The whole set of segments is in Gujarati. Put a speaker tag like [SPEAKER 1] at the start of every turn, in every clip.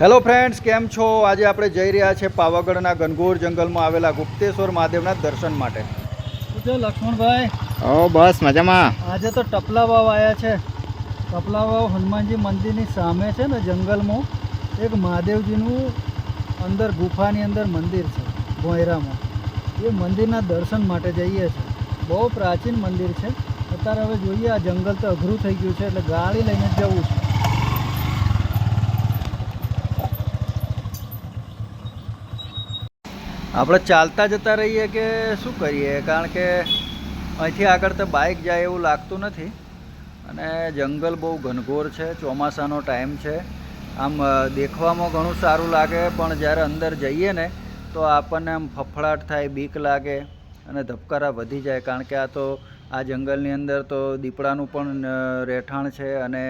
[SPEAKER 1] હેલો ફ્રેન્ડ્સ કેમ છો? આજે આપણે જઈ રહ્યા છે પાવાગઢના ગનગોર જંગલમાં આવેલા ગુપ્તેશ્વર મહાદેવના દર્શન માટે.
[SPEAKER 2] લક્ષ્મણભાઈ?
[SPEAKER 3] ઓ બસ મજામાં.
[SPEAKER 2] આજે તો ટપલા વાવ આવ્યા છે. ટપલા વાવ હનુમાનજી મંદિરની સામે છે ને જંગલમાં એક મહાદેવજીનું અંદર ગુફાની અંદર મંદિર છે ભોયરામાં. એ મંદિરના દર્શન માટે જઈએ છીએ બહુ પ્રાચીન મંદિર છે. અત્યારે હવે જોઈએ આ જંગલ તો અઘરું થઈ ગયું છે એટલે ગાડી લઈને જ જવું છે.
[SPEAKER 1] આપણે ચાલતા જતા રહીએ કે શું કરીએ? કારણ કે અહીંથી આગળ તો બાઇક જાય એવું લાગતું નથી. અને જંગલ બહુ ઘનઘોર છે, ચોમાસાનો ટાઈમ છે. આમ દેખવામાં ઘણું સારું લાગે, પણ જ્યારે અંદર જઈએ ને, તો આપણને આમ ફફડાટ થાય, બીક લાગે અને ધબકારા વધી જાય. કારણ કે આ તો, આ જંગલની અંદર તો દીપડાનું પણ રહેઠાણ છે અને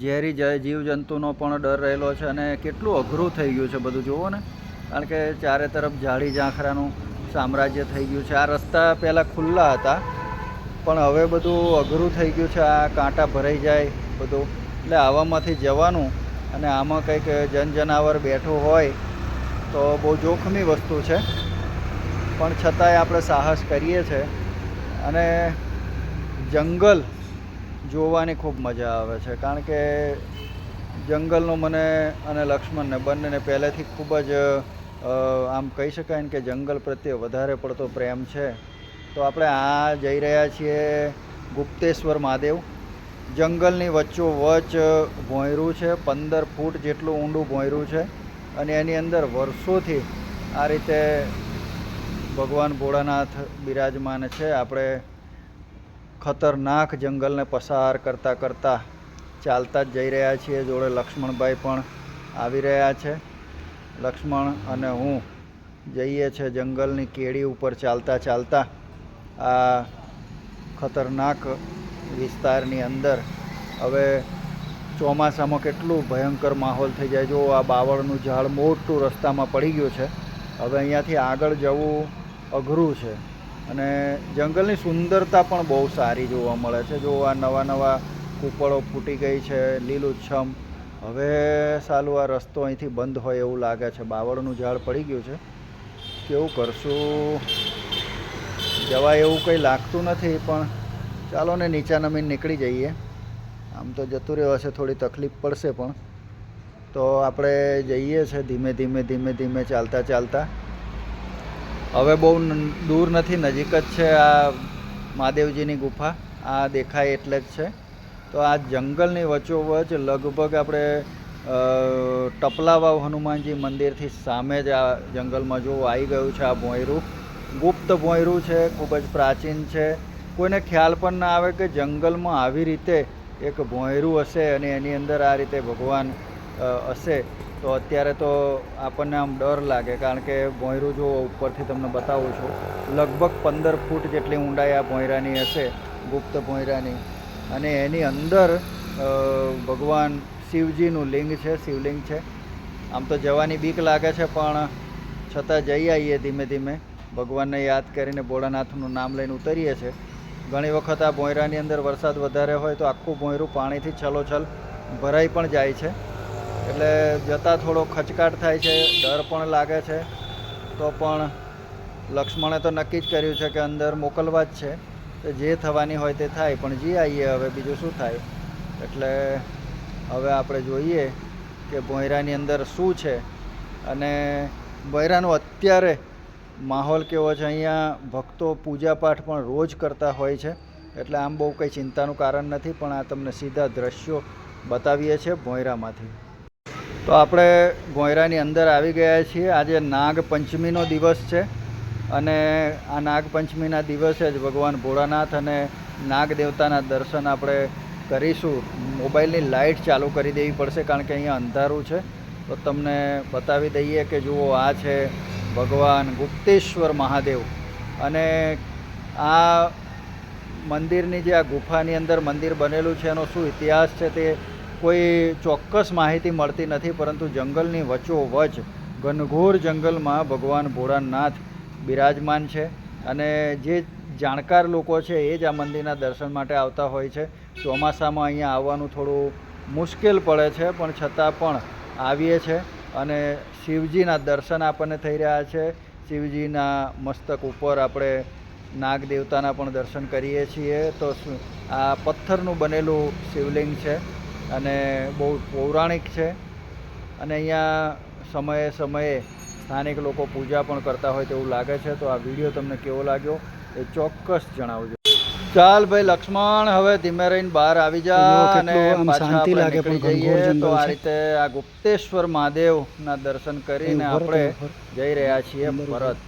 [SPEAKER 1] ઝેરી જીવજંતુનો પણ ડર રહેલો છે અને કેટલું અઘરું થઈ ગયું છે બધું. જુઓ ને. કારણ કે ચારે તરફ જાળી ઝાંખરાનું સામ્રાજ્ય થઈ ગયું છે. આ રસ્તા પહેલાં ખુલ્લા હતા, પણ હવે બધું અઘરું થઈ ગયું છે. આ કાંટા ભરાઈ જાય બધું. એટલે આવામાંથી જવાનું અને આમાં કંઈક જન જનાવર બેઠું હોય તો બહુ જોખમી વસ્તુ છે. પણ છતાંય આપણે સાહસ કરીએ છીએ અને જંગલ જોવાની ખૂબ મજા આવે છે. કારણ કે જંગલનો મને અને લક્ષ્મણને બંનેને પહેલેથી ખૂબ જ આમ કહી શકાય ને કે જંગલ પ્રત્યે વધારે પડતો પ્રેમ છે. તો આપણે આ જઈ રહ્યા છીએ ગુપ્તેશ્વર મહાદેવ. જંગલની વચ્ચોવચ ભોંયરું છે, પંદર ફૂટ જેટલું ઊંડું ભોંયરું છે અને એની અંદર વર્ષોથી આ રીતે ભગવાન ભોળાનાથ બિરાજમાન છે. આપણે ખતરનાક જંગલને પસાર કરતાં કરતાં ચાલતા જ જઈ રહ્યા છીએ. જોડે લક્ષ્મણભાઈ પણ આવી રહ્યા છે. લક્ષ્મણ અને હું જઈએ છે જંગલની કેડી ઉપર ચાલતા ચાલતા આ ખતરનાક વિસ્તારની અંદર. હવે ચોમાસામાં કેટલું ભયંકર માહોલ થઈ જાય. જો આ બાવળનું ઝાડ મોટું રસ્તામાં પડી ગયું છે, હવે અહીંયાથી આગળ જવું અઘરું છે. અને જંગલની સુંદરતા પણ બહુ સારી જોવા મળે છે. જો આ નવા નવા કૂપળો ફૂટી ગઈ છે, લીલુંછમ હવે સાલું આ રસ્તો અહીંથી બંધ હોય એવું લાગે છે. બાવળનું ઝાડ પડી ગયું છે. કેવું કરશું? જવાય એવું કંઈ લાગતું નથી, પણ ચાલો ને નીચા નમીને નીકળી જઈએ. આમ તો જતું રહ્યો હશે થોડી તકલીફ પડશે પણ. તો આપણે જઈએ છે ધીમે ધીમે ધીમે ધીમે, ચાલતા ચાલતા. હવે બહુ દૂર નથી, નજીક જ છે આ મહાદેવજીની ગુફા. આ દેખાય એટલે જ છે. તો આ જંગલની વચ્ચોવચ લગભગ આપણે ટપલાવાવ હનુમાનજી મંદિરથી સામે જ આ જંગલમાં જો આવી ગયું છે આ ભોંયરું. ગુપ્ત ભોંયરું છે, ખૂબ જ પ્રાચીન છે. કોઈને ખ્યાલ પણ ના આવે કે જંગલમાં આવી રીતે એક ભોંયરું હશે અને એની અંદર આ રીતે ભગવાન હશે. તો અત્યારે તો આપણને આમ ડર લાગે કારણ કે ભોંયરું જો ઉપરથી તમને બતાવું છું. લગભગ પંદર ફૂટ જેટલી ઊંડાઈ આ ભોંયરાની હશે, ગુપ્ત ભોંયરાની. અને એની અંદર ભગવાન શિવજીનું લિંગ છે, શિવલિંગ છે. આમ તો જવાની બીક લાગે છે, પણ છતાં જઈ આવીએ ધીમે ધીમે. ભગવાનને યાદ કરીને ભોળાનાથનું નામ લઈને ઉતરીએ છીએ. ઘણી વખત આ ભોંયરાની અંદર વરસાદ વધારે હોય તો આખું ભોંયરું પાણીથી છલોછલ ભરાઈ પણ જાય છે. એટલે જતાં થોડો ખચકાટ થાય છે, ડર પણ લાગે છે. તો પણ લક્ષ્મણે તો નક્કી જ કર્યું છે કે અંદર મોકલવા જ છે. જે થવાની હોય તે થાય, પણ જી આવીએ હવે બીજું શું થાય? એટલે હવે આપણે જોઈએ કે ભોંયરાની અંદર શું છે અને ભોંયરાનો અત્યારે માહોલ કેવો છે? અહીંયા ભક્તો પૂજાપાઠ પણ રોજ કરતા હોય છે. એટલે આમ બહુ કંઈ ચિંતાનું કારણ નથી, પણ આ તમને સીધા દ્રશ્યો બતાવીએ છીએ ભોંયરામાંથી તો આપણે ભોંયરાની અંદર આવી ગયા છીએ. આજે નાગપંચમીનો દિવસ છે. અને આ નાગપંચમીના દિવસે જ ભગવાન ભોળાનાથ અને નાગ દેવતાના દર્શન આપણે કરીશું. મોબાઈલની લાઇટ ચાલુ કરી દેવી પડશે કારણ કે અહીંયા અંધારું છે. તો તમને બતાવી દઈએ કે જુઓ, આ છે ભગવાન ગુપ્તેશ્વર મહાદેવ. અને આ મંદિરની જે આ ગુફાની અંદર મંદિર બનેલું છે, એનો શું ઇતિહાસ છે તે કોઈ ચોક્કસ માહિતી મળતી નથી, પરંતુ જંગલની વચ્ચોવચ ઘનઘોર જંગલમાં ભગવાન ભોળાનાથ બિરાજમાન છે અને જે જાણકાર લોકો છે એ જ આ મંદિરના દર્શન માટે આવતા હોય છે. ચોમાસામાં અહીંયા આવવાનું થોડું મુશ્કેલ પડે છે, પણ છતાં પણ આવીએ છે અને શિવજીના દર્શન આપણને થઈ રહ્યા છે. શિવજીના મસ્તક ઉપર આપણે નાગ દેવતાના પણ દર્શન કરીએ છીએ. તો આ પથ્થરનું બનેલું શિવલિંગ છે અને બહુ પૌરાણિક છે. અને અહીંયા સમયે સમયે સ્થાનિક લોકો પૂજા પણ કરતા હોય તેવું લાગે છે. તો આ વીડિયો તમને કેવો લાગ્યો એ ચોક્કસ જણાવજો. ચાલ ભાઈ લક્ષ્મણ હવે ધીમે રહીને બહાર આવી જા અને
[SPEAKER 2] શાંતિ લાગે પણ
[SPEAKER 1] જઈએ. તો આ રીતે આ ગુપ્તેશ્વર મહાદેવના દર્શન કરીને આપણે જઈ રહ્યા છીએ. પરત